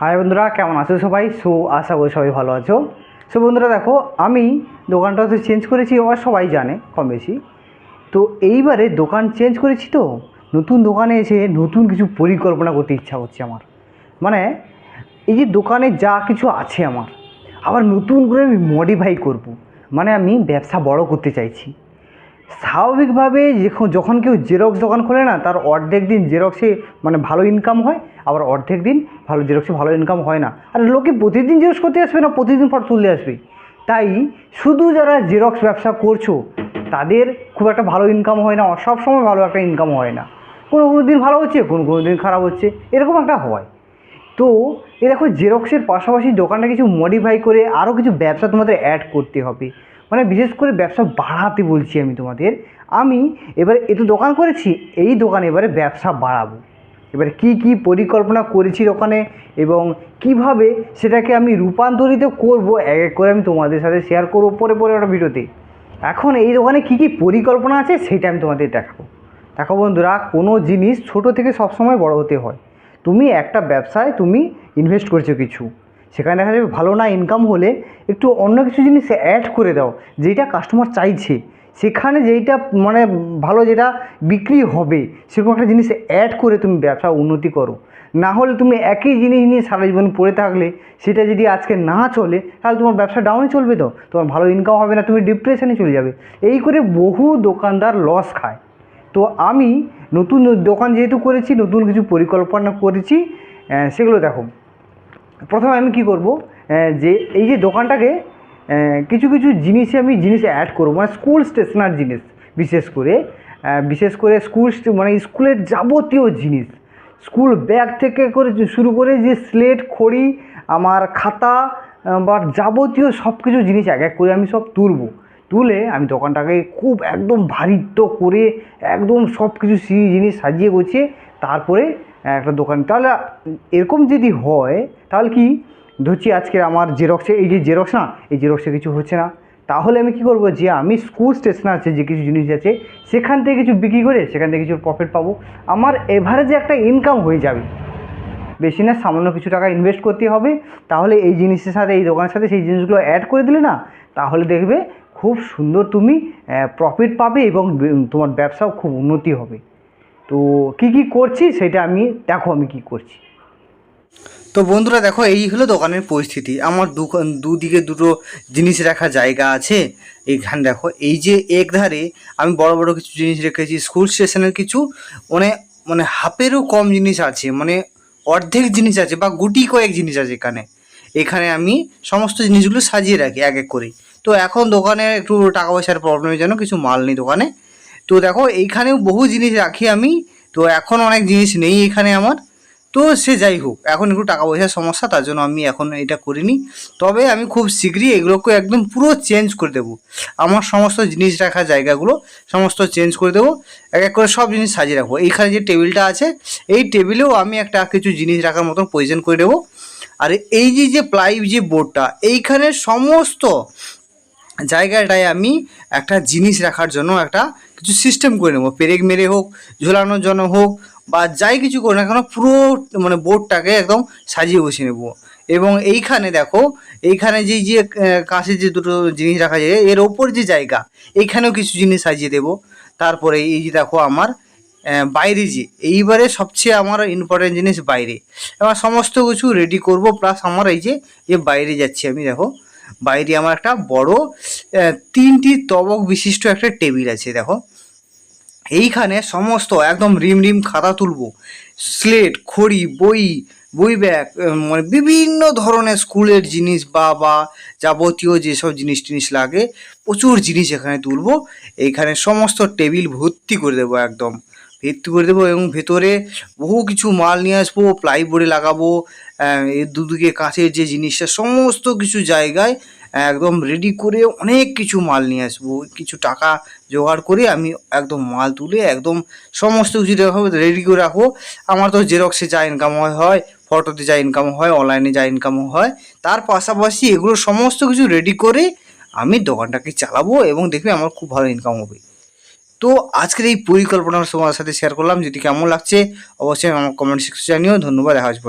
High বন্ধুরা, কেমন আছো সবাই? সো আশা করি সবাই ভালো আছো। সো বন্ধুরা দেখো, আমি দোকানটা তো চেঞ্জ করেছি আমার সবাই জানে কম বেশি। তো এইবারে দোকান চেঞ্জ করেছি তো, নতুন দোকানে এসে নতুন কিছু পরিকল্পনা করতে ইচ্ছা হচ্ছে আমার। মানে এই যে দোকানে যা কিছু আছে আমার, আবার নতুন করে আমি মডিফাই করব। মানে আমি ব্যবসা বড় করতে চাইছি। স্বাভাবিকভাবে যখন কেউ জেরক্স দোকান খোলে না, তার অর্ধেক দিন জেরক্সে মানে ভালো ইনকাম হয়, আবার অর্ধেক দিন ভালো জেরক্সে ভালো ইনকাম হয় না। আর লোকে প্রতিদিন জেরক্স করতে আসবে না, প্রতিদিন ফটো তুলতে আসবে। তাই শুধু যারা জেরক্স ব্যবসা করছ, তাদের খুব একটা ভালো ইনকাম হয় না সব সময় ভালো একটা ইনকাম হয় না। কোনো কোনো দিন ভালো হচ্ছে, কোনো কোনো দিন খারাপ হচ্ছে, এরকম একটা হয়। তো এ দেখো জেরক্সের পাশাপাশি দোকানটা কিছু মডিফাই করে আরও কিছু ব্যবসা তোমাদের অ্যাড করতে হবে। মানে বিশেষ করে ব্যবসা বাড়াতে বলছি আমি তোমাদের। আমি এবারে এত দোকান করেছি, এই দোকানে এবারে ব্যবসা বাড়াবো। এবারে কি কি পরিকল্পনা করেছি দোকানে এবং কীভাবে সেটাকে আমি রূপান্তরিত করব, এক এক করে আমি তোমাদের সাথে শেয়ার করব পরে পরে একটা ভিডিওতে। এখন এই দোকানে কি কি পরিকল্পনা আছে সেটা আমি তোমাদের দেখাবো। দেখো বন্ধুরা, কোনো জিনিস ছোট থেকে সবসময় বড় হতে হয়। তুমি একটা ব্যবসায় তুমি ইনভেস্ট করছ কিছু। সেখানে দেখা যাবে ভালো না ইনকাম হলে একটু অন্য কিছু জিনিস অ্যাড করে দাও, যেটা কাস্টমার চাইছে। সেখানে যেইটা মানে ভালো যেটা বিক্রি হবে, সেরকম একটা জিনিস অ্যাড করে তুমি ব্যবসা উন্নতি করো। না হলে তুমি একই জিনিস নিয়ে সারা জীবন পড়ে থাকলে, সেটা যদি আজকে না চলে, তাহলে তোমার ব্যবসা ডাউনে চলবে তো। তোমার ভালো ইনকাম হবে না, তুমি ডিপ্রেশনে চলে যাবে। এই করে বহু দোকানদার লস খায়। তো আমি নতুন দোকান যেহেতু করেছি, নতুন কিছু পরিকল্পনা করেছি সেগুলো দেখো। প্রথমে আমি কি করব? যে এই যে দোকানটাকে কিছু কিছু জিনিসে আমি জিনিস অ্যাড করব। মানে স্কুল স্টেশনার জিনিস, বিশেষ করে। বিশেষ করে স্কুল মানে স্কুলের যাবতীয় জিনিস। স্কুল ব্যাগ থেকে করে শুরু করে যে স্লেট খড়ি, আমার খাতা বা যাবতীয় সব কিছু জিনিস এক এক করে আমি সব তুলবো। তুলে আমি দোকানটাকে খুব একদম ভারিত্ব করে, একদম সব কিছু সি- জিনিস সাজিয়ে গুছিয়ে তারপরে একটা দোকান। তাহলে এরকম যদি হয়, তাহলে কি ধরছি আজকে আমার জেরক্সে এই যে জেরক্স না, এই জেরক্সে কিছু হচ্ছে না। তাহলে আমি কি করব? যে আমি স্কুল স্টেশনার আছে, যে কিছু জিনিস আছে, সেখান থেকে কিছু বিক্রি করে সেখান থেকে কিছু প্রফিট পাবো। আমার এভারেজে একটা ইনকাম হয়ে যাবে। বেশি না, সামান্য কিছু টাকা ইনভেস্ট করতে হবে। তাহলে এই জিনিসের সাথে, এই দোকানের সাথে সেই জিনিসগুলো অ্যাড করে দিলে না, তাহলে দেখবে খুব সুন্দর তুমি প্রফিট পাবে এবং তোমার ব্যবসাও খুব উন্নতি হবে। তো কি কি করছি সেটা আমি, দেখো আমি কি করছি। তো বন্ধুরা দেখো, এই হলো দোকানের পরিস্থিতি। আমার দোকান, দুদিকে দুটো জিনিস রাখার জায়গা আছে। এইখানে দেখো, এই যে এক ধারে আমি বড় বড় কিছু জিনিস রেখেছি স্কুল স্টেশনের কিছু মানে মানে হাফেরও কম জিনিস আছে মানে অর্ধেক জিনিস আছে বা গুটি কয়েক জিনিস আছে এখানে। এখানে আমি সমস্ত জিনিসগুলো সাজিয়ে রাখি, এক এক করে। তো এখন দোকানে একটু টাকা পয়সার প্রবলেমের জন্য কিছু মাল নেই দোকানে। তো দেখো, এইখানেও বহু জিনিস রাখি আমি। তো এখন অনেক জিনিস নেই এখানে আমার। তো সে যাই হোক, এখন একটু টাকা পয়সার সমস্যা, তার জন্য আমি এখন এটা করিনি। তবে আমি খুব শীঘ্রই এগুলোকে একদম পুরো চেঞ্জ করে দেবো। আমার সমস্ত জিনিস রাখার জায়গাগুলো সমস্ত চেঞ্জ করে দেবো। এক এক করে সব জিনিস সাজিয়ে রাখব। এইখানে যে টেবিলটা আছে, এই টেবিলেও আমি একটা কিছু জিনিস রাখার মতন প্রয়োজন করে দেবো। আর এই যে যে প্লাই যে বোর্ডটা এইখানে সমস্ত জায়গাটায় আমি একটা জিনিস রাখার জন্য একটা কিছু সিস্টেম করে নেব। পেরেক মেরে হোক, ঝোলানোর জন্য হোক, বা যাই কিছু করে না কেন, পুরো মানে বোর্ডটাকে একদম সাজিয়ে বসিয়ে নেব। এবং এইখানে দেখো, এইখানে যে যে কাঁচের যে দুটো জিনিস রাখা যায় এর ওপর যে জায়গা এইখানেও কিছু জিনিস সাজিয়ে দেবো। তারপরে এই যে দেখো আমার বাইরে যে, এইবারে সবচেয়ে আমার ইম্পর্টেন্ট জিনিস বাইরে। এবার সমস্ত কিছু রেডি করব প্লাস আমার এই যে যে বাইরে যাচ্ছি আমি, দেখো। বাইরে আমার একটা বড় তিনটি তবক বিশিষ্ট একটা টেবিল আছে, দেখো। এইখানে সমস্ত একদম রিম রিম খাতা তুলবো। স্লেট, খড়ি, বই বই ব্যাগ মানে বিভিন্ন ধরনের স্কুলের জিনিস বা বা যাবতীয় যেসব জিনিস টিনিস লাগে, প্রচুর জিনিস এখানে তুলবো। এইখানে সমস্ত টেবিল ভর্তি করে দেবো একদম। ভর্তি করে দেবো এবং ভেতরে বহু কিছু মাল নিয়ে আসব প্লাইবোর্ডে লাগাবো দুদিকে কাঁচের যে জিনিসটা, সমস্ত কিছু জায়গায় একদম রেডি করে অনেক কিছু মাল নিয়ে আসব। কিছু টাকা জোগাড় করে আমি একদম মাল তুলে একদম সমস্ত কিছু রেডি করে রাখব। আমার তো জেরক্সে যা ইনকাম হয় ফটোতে যা ইনকাম হয় অনলাইনে যা ইনকাম হয়, তার পাশাপাশি এগুলো সমস্ত কিছু রেডি করে আমি দোকানটাকে চালাবো এবং দেখবে আমার খুব ভালো ইনকাম হবে। তো আজকের এই পরিকল্পনা তোমার সাথে শেয়ার করলাম। যদি কেমন লাগছে, অবশ্যই আমার কমেন্ট সেকশনে জানিও। ধন্যবাদ। দেখা হচ্ছে